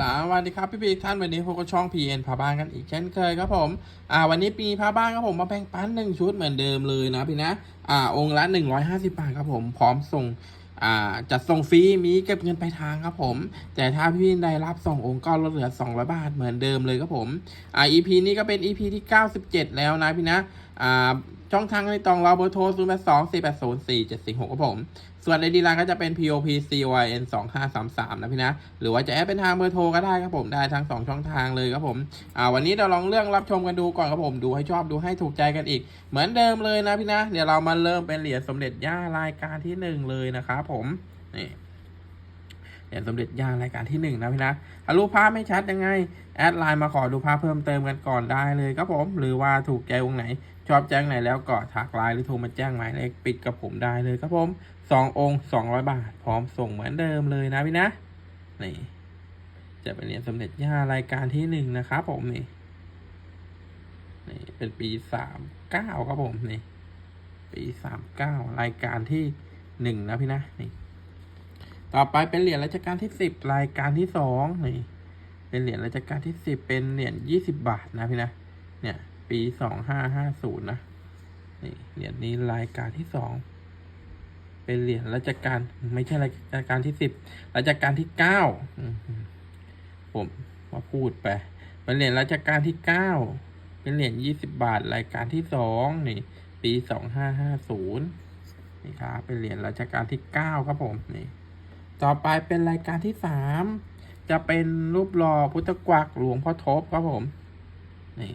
สวัสดีครับพี่พีท่านวันนี้พวกบช่องพีเอ็นพาบ้านกันอีกเช่นเคยครับผมอ่าวันนี้ปีพาบ้านครับผมมาแบ่งปันหนึ่งชุดเหมือนเดิมเลยนะพี่นะอ่าองค์ละหนึ่งร้อยห้าสิบาทครับผมพร้อมส่งอ่าจัดส่งฟรีมีเก็บเงินไปลายทางครับผม แต่ถ้าพี่ได้รับส่งองค์ก็ลดเหลือ 200 บาทเหมือนเดิมเลยครับผมอ่า EP นี้ก็เป็น EP ที่ 97 แล้วนะพี่นะอ่า ช่องทางในตองเราเบอร์โทร0 8 2 4 8 0 4 7 4 6ครับผม ส่วนในดีไลน์ก็จะเป็น POP CYN 2 5 3 3นะพี่นะ หรือว่าจะแอดเป็นทางเบอร์โทรก็ได้ครับผมได้ทั้ง 2 ช่องทางเลยครับผมอ่าวันนี้เราลองเรื่องรับชมกันดูก่อนครับผม ดูให้ชอบดูให้ถูกใจกันอีก เหมือนเดิมเลยนะพี่นะ เดี๋ยวเรามาเริ่มเป็นเหรียญสมเด็จย่ารายการที่ 1 เลยนะครับผมนี่เหรียญสมเด็จย่ารายการที่ 1 นะพี่นะถ้ารูปภาพไม่ชัดยังไง แอดไลน์มาขอดูภาพเพิ่มเติมกันก่อนได้เลยครับผม หรือว่าถูกใจวงไหน ชอบแจ้งไหนแล้วก็ทักไลน์หรือโทรมาแจ้งหมายเลขปิดกับผมได้เลยครับผมสององค์สองร้อยบาท พร้อมส่งเหมือนเดิมเลยนะพี่นะนี่จะเป็นเหรียญสมเด็จย่ารายการที่หนึ่งนะครับผมนี่นี่เป็นปีสามเก้าครับผมนี่ ปีสามเก้ารายการที่หนึ่งนะพี่นะนี่ ต่อไปเป็นเหรียญรัชกาลที่สิบรายการที่สองนี่ เป็นเหรียญรัชกาลที่สิบเป็นเหรียญยี่สิบบาทนะพี่นะ เนี่ย ปีสองห้าห้าศูนย์นะนี่เหรียญนี้รายการที่สองเป็นเหรียญรัชกาลไม่ใช่รัชกาลที่สิบรัชกาลที่เก้าผมมาพูดไปเป็นเหรียญรัชกาลที่เก้าเป็นเหรียญยี่สิบบาท รายการที่สองนี่ ปีสองห้าห้าศูนย์นี่ครับเป็นเหรียญรัชกาลที่เก้าครับผมนี่ต่อไปเป็นรายการที่สามจะเป็นรูปหล่อพุทธกวักหลวงพ่อทบครับผมนี่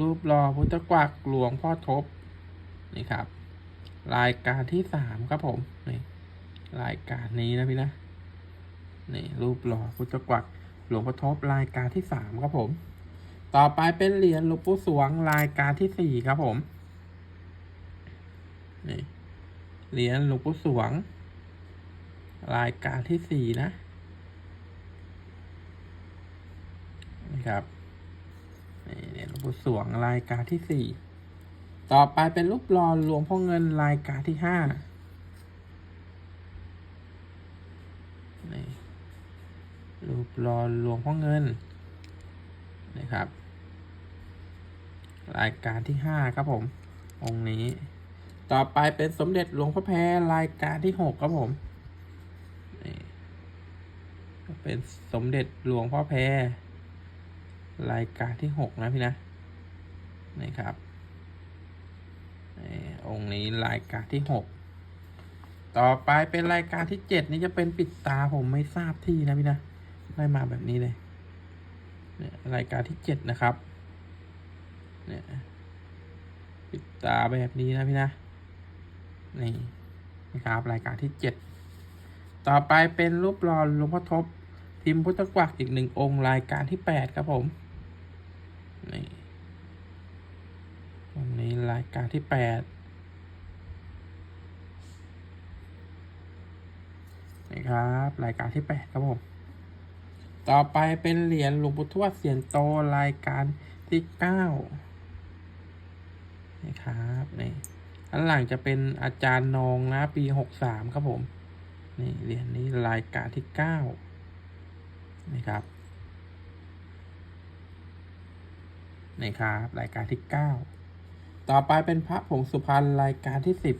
รูปหล่อพุทธกวักหลวงพ่อทบนี่ครับ รายการที่สามครับผมนี่รายการนี้นะพี่นะนี่รูปหล่อพุทธกวักหลวงพ่อทบรายการที่สามครับผม ต่อไปเป็นเหรียญหลวงปู่สวงรายการที่สี่ครับผมนี่เหรียญหลวงปู่สวง รายการที่สี่นะนี่ครับ นี่เหรียญหลวงปู่สวงรายการที่สี่ต่อไปเป็นรูปหล่อหลวงพ่อเงินรายการที่ห้ารูปหล่อหลวงพ่อเงินนะครับ รายการที่ห้าครับผม องค์นี้ ต่อไปเป็นสมเด็จหลวงพ่อแพรรายการที่หกครับผมเป็นสมเด็จหลวงพ่อแพรรายการที่หกนะพี่นะ นี่ครับองค์นี้รายการที่หกต่อไปเป็นรายการที่เจ็ดนี่จะเป็นปิดตาผมไม่ทราบที่นะพี่นะได้มาแบบนี้เลยเนี่ยรายการที่เจ็ดนะครับเนี่ยปิดตาแบบนี้นะพี่นะนี่นะครับรายการที่เจ็ดต่อไปเป็นรูปหล่อหลวงพ่อทบพิมพ์พุทธกวักอีกหนึ่งองค์รายการที่แปดครับผมนี่ รงนี้รายการที่แปดนี่ครับรายการที่แปดครับผมต่อไปเป็นเหรียญหลวงปู่ทวดเสียนโตรายการที่เก้านี่ครับนี่อันหลังจะเป็นอาจารย์นองนะปีหกสามครับผมนี่เหรียญนี้รายการที่เก้านี่ครับนี่ครับรายการที่เก้า ต่อไปเป็นพระผงสุพรรณรายการที่สิบ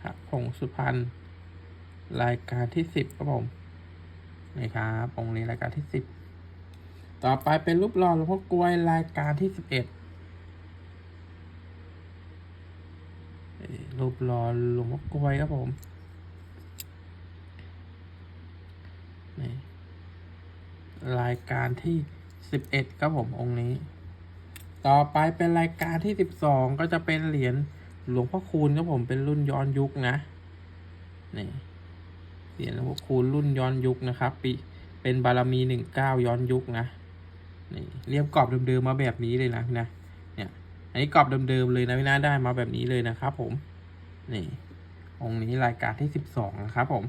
พระผงสุพรรณรายการที่สิบครับผมนี่ครับองค์นี้รายการที่สิบต่อไปเป็นรูปหล่อหลวงพ่อกลวยรายการที่สิบเอ็ดรูปหล่อหลวงพ่อกลวยครับผมนี่รายการที่ สิบเอ็ดครับผมองค์นี้ ต่อไปเป็นรายการที่สิบสองก็จะเป็นเหรียญหลวงพ่อคูณครับผมเป็นรุ่นย้อนยุคนะนี่เหรียญหลวงพ่อคูณรุ่นย้อนยุคนะครับปีเป็นบารมีหนึ่งเก้าย้อนยุคนะนี่เรียบกรอบเดิมๆมาแบบนี้เลยนะพี่นะเนี่ยอันนี้กรอบเดิมๆเลยนะพี่นะได้มาแบบนี้เลยนะครับผมนี่องค์นี้รายการที่สิบสองนะครับผม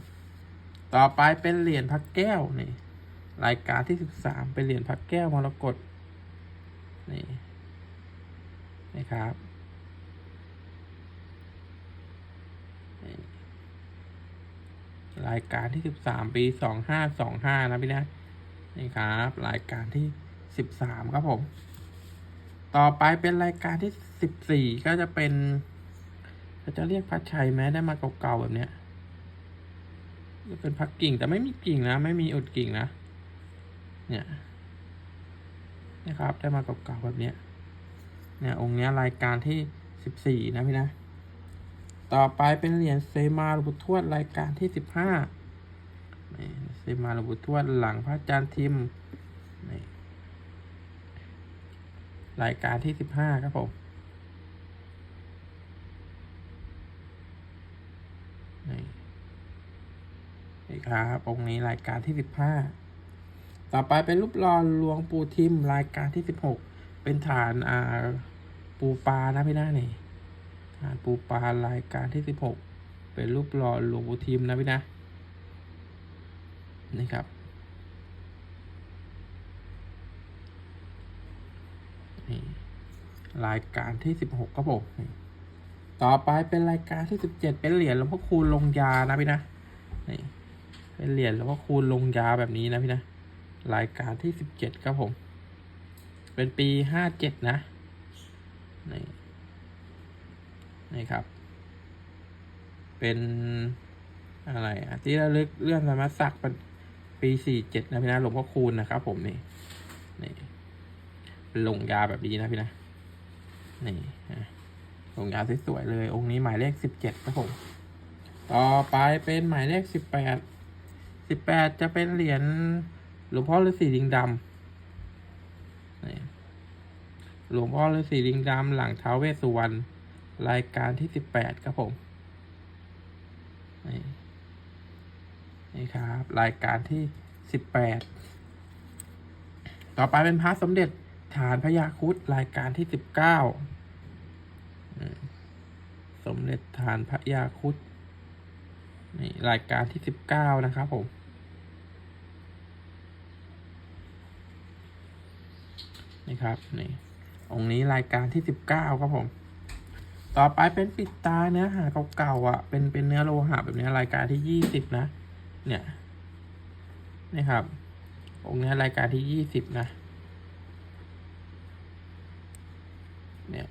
ต่อไปเป็นเหรียญพระแก้วนี่ รายการที่สิบสามเป็นเหรียญพระแก้วมรกตนี่นะครับรายการที่สิบสามปีสองห้าสองห้านะพี่นะนี่ครับ รายการที่สิบสามครับผม ต่อไปเป็นรายการที่สิบสี่ก็จะเป็นเราจะเรียกพัดชัยไหมได้มาเก่าๆแบบเนี้ยจะเป็นพักกิ่งแต่ไม่มีกิ่งนะ ไม่มีอุดกิ่งนะ เนี่ยนะครับได้มาเก่าๆแบบเนี้ยเนี่ยองค์เนี้ยรายการที่สิบสี่นะพี่นะ ต่อไปเป็นเหรียญเซมาลวงปู่ทวดรายการที่สิบห้าเซมาลวงปู่ทวดหลังพระอาจารย์ทิมรายการที่สิบห้าครับผมนี่นี่ครับองค์นี้รายการที่สิบห้า ต่อไปเป็นรูปหล่อหลวงปู่ทิมรายการที่สิบหกเป็นฐานอ่าปูปลานะพี่น้านี่ฐานปูปลารายการที่สิบหกเป็นรูปหล่อหลวงปู่ทิมนะพี่นะนี่ครับนี่รายการที่สิบหกครับผมต่อไปเป็นรายการที่สิบเจ็ดเป็นเหรียญหลวงพ่อคูณลงยานะพี่นะนี่เป็นเหรียญหลวงพ่อคูณลงยาแบบนี้นะพี่นะ รายการที่สิบเจ็ดครับผม เป็นปีห้าเจ็ดนะ นี่ นี่ครับ เป็นอะไรอะที่ระลึกเรื่องธรรมศักดิ์เป็นปีสี่เจ็ดนะพี่นะหลวงพ่อคูณนะครับ ผมนี่ นี่เป็นลงยาแบบนี้นะพี่นะ นี่อะลงยาสวยๆเลย องค์นี้หมายเลขสิบเจ็ดครับผม ต่อไปเป็นหมายเลขสิบแปดสิบแปดจะเป็นเหรียญ หลวงพ่อฤาษีลิงดำหลวงพ่อฤาษีลิงดำหลังท้าวเวสสุวรรณรายการที่สิบแปดครับผม นี่ครับ รายการที่สิบแปด ต่อไปเป็นพระสมเด็จฐานพระยาคุดรายการที่สิบเก้า สมเด็จฐานพระยาคุดนี่รายการที่สิบเก้านะครับผม นี่ครับนี่องค์นี้รายการที่สิบเก้าครับผม ต่อไปเป็นปิดตาเนื้อหาเก่าๆอะ เป็นเป็นเนื้อโลหะแบบนี้รายการที่ยี่สิบนะ เนี่ยนี่ครับ องค์นี้รายการที่ยี่สิบนะ เนี่ย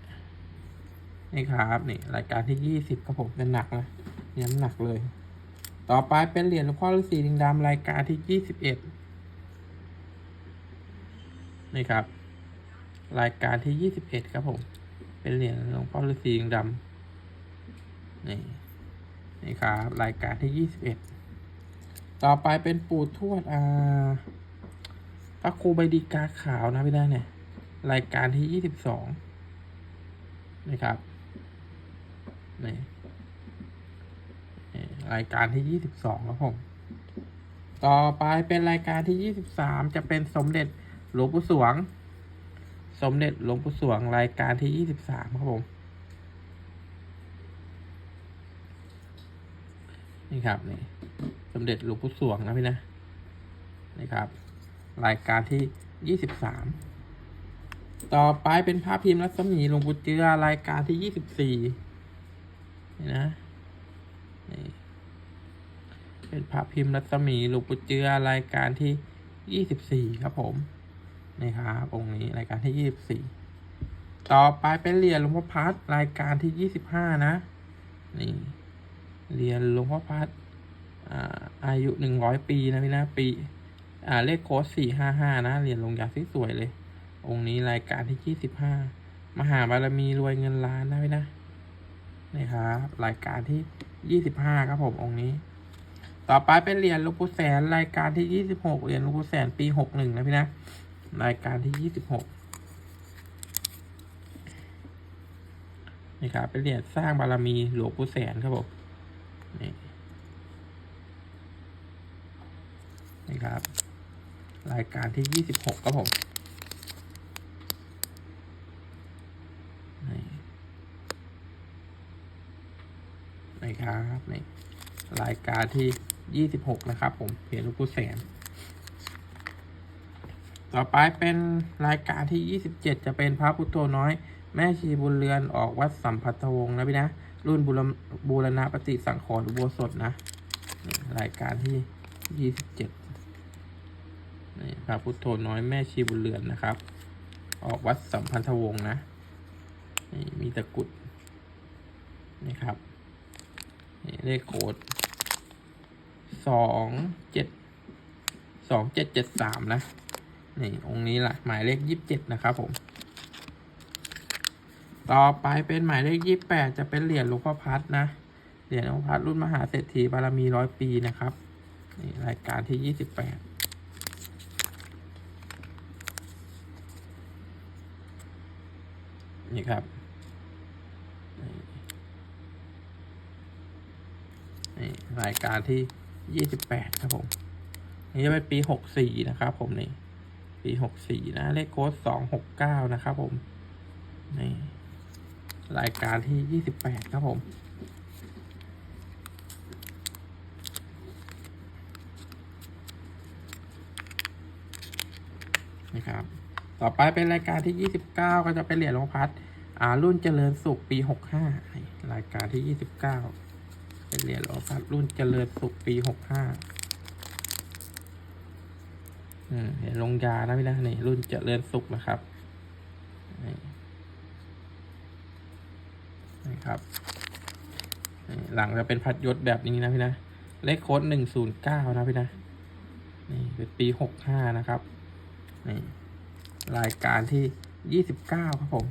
นี่ครับนี่รายการที่ยี่สิบครับผมเป็นหนักนะเนี่ยหนักเลย ต่อไปเป็นเหรียญหลวงพ่อฤาษีลิงดำรายการที่ยี่สิบเอ็ดนี่ครับ รายการที่ยี่สิบเอ็ดครับผม เป็นเหรียญหลวงพ่อฤาษีลิงดำนี่นี่ครับ รายการที่ยี่สิบเอ็ดต่อไปเป็นปู่ทวดอ่าพระครูใบดีกาขาวนะพี่ได้เนี่ย รายการที่ยี่สิบสองนี่ครับนี่รายการที่ยี่สิบสองครับผม ต่อไปเป็นรายการที่ยี่สิบสามจะเป็นสมเด็จหลวงปู่สวง สมเด็จหลวงปู่สวงรายการที่ยี่สิบสามครับผม นี่ครับนี่สมเด็จหลวงปู่สวงนะพี่นะนี่ครับ รายการที่ยี่สิบสามต่อไปเป็นภาพพิมพ์รัศมีหลวงปู่เจือรายการที่ยี่สิบสี่นี่นะนี่เป็นภาพพิมพ์รัศมีหลวงปู่เจือรายการที่ยี่สิบสี่ครับผม นี่ครับองค์นี้รายการที่ยี่สิบสี่ต่อไปเป็นเหรียญหลวงพ่อพัดรายการที่ยี่สิบห้านะ นี่เหรียญหลวงพ่อพัดอ่าอายุหนึ่งร้อยปีนะพี่นะปีอ่าเลขโค้ดสี่ห้าห้านะเหรียญลงยาสวยเลย องค์นี้รายการที่ยี่สิบห้ามหาบารมีรวยเงินล้านนะพี่นะนี่ครับรายการที่ยี่สิบห้าครับผมองค์นี้ต่อไปเป็นเหรียญหลวงปู่แสนรายการที่ยี่สิบหกเหรียญหลวงปู่แสนปีหกหนึ่งนะพี่นะ รายการที่ยี่สิบหกนี่ครับเป็นเหรียญสร้างบารมีหลวงปู่แสนครับผมนี่นี่ครับ รายการที่ยี่สิบหกครับผมนี่นี่ครับนี่รายการที่ยี่สิบหกนะครับ ผมเหรียญหลวงปู่แสน ต่อไปเป็นรายการที่ยี่สิบเจ็ดจะเป็นพระพุทโธน้อย แม่ชีบุญเรือนออกวัดสัมพัทธวงศ์นะพี่นะ รุ่นบุรบูรณะปฏิสังขรณ์อุโบสถนะ รายการที่ยี่สิบเจ็ดนี่พระพุทโธน้อยแม่ชีบุญเรือนนะครับ ออกวัดสัมพันธวงศ์นะนี่มีตะกุดนี่ครับนี่เลขโคดสองเจ็ดสองเจ็ดเจ็ดสามนะ นี่องค์นี้ละหมายเลขยี่สิบเจ็ดนะครับผม ต่อไปเป็นหมายเลขยี่แปดจะเป็นเหรียญหลวงพ่อพัดนะ เหรียญหลวงพ่อพัดรุ่นมหาเศรษฐีบารมีร้อยปีนะครับนี่รายการที่ยี่สิบแปดนี่ครับนี่นี่รายการที่ยี่สิบแปดครับผม นี่จะเป็นปีหกสี่นะครับผมนี่ ปีหกสี่นะ เลขโค้ดสองหกเก้านะครับผม นี่รายการที่ยี่สิบแปดครับผมนะครับ ต่อไปเป็นรายการที่ยี่สิบเก้าก็จะเป็นเหรียญลงพัดอ่ารุ่นเจริญสุขปีหกห้ารายการที่ยี่สิบเก้าเป็นเหรียญลงพัดรุ่นเจริญสุขปีหกห้า เหรียญลงยานะพี่นะนี่รุ่นเจริญสุขนะครับนี่ครับ หลังจะเป็นพัดยศแบบนี้นะพี่นะเลขโค้ดหนึ่งศูนย์เก้านะพี่นะนี่เป็นปีหกห้านะครับนี่รายการที่ยี่สิบเก้าครับผม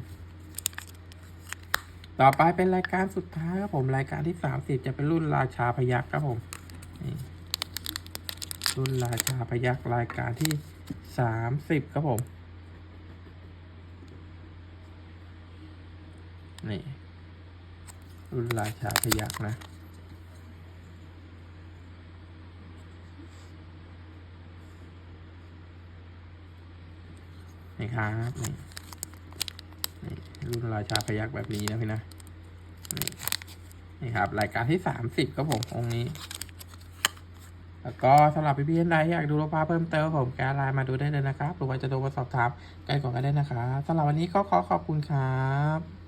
ต่อไปเป็นรายการสุดท้ายครับผม รายการที่สามสิบจะเป็นรุ่นราชาพยักครับผมนี่ รุ่นราชาพยักรายการที่สามสิบครับผม นี่ รุ่นราชาพยักนะนี่ครับนี่นี่รุ่นราชาพยักแบบนี้นะพี่นะนี่นี่ครับ รายการที่สามสิบครับผมองค์นี้ แล้วก็สำหรับพี่ๆท่านใดอยากดูรูปภาพเพิ่มเติมผมแกไลน์มาดูได้เลยนะครับ หรือว่าจะโทรมาสอบถามกันก่อนก็ได้นะครับสำหรับวันนี้ก็ขอขอบคุณครับ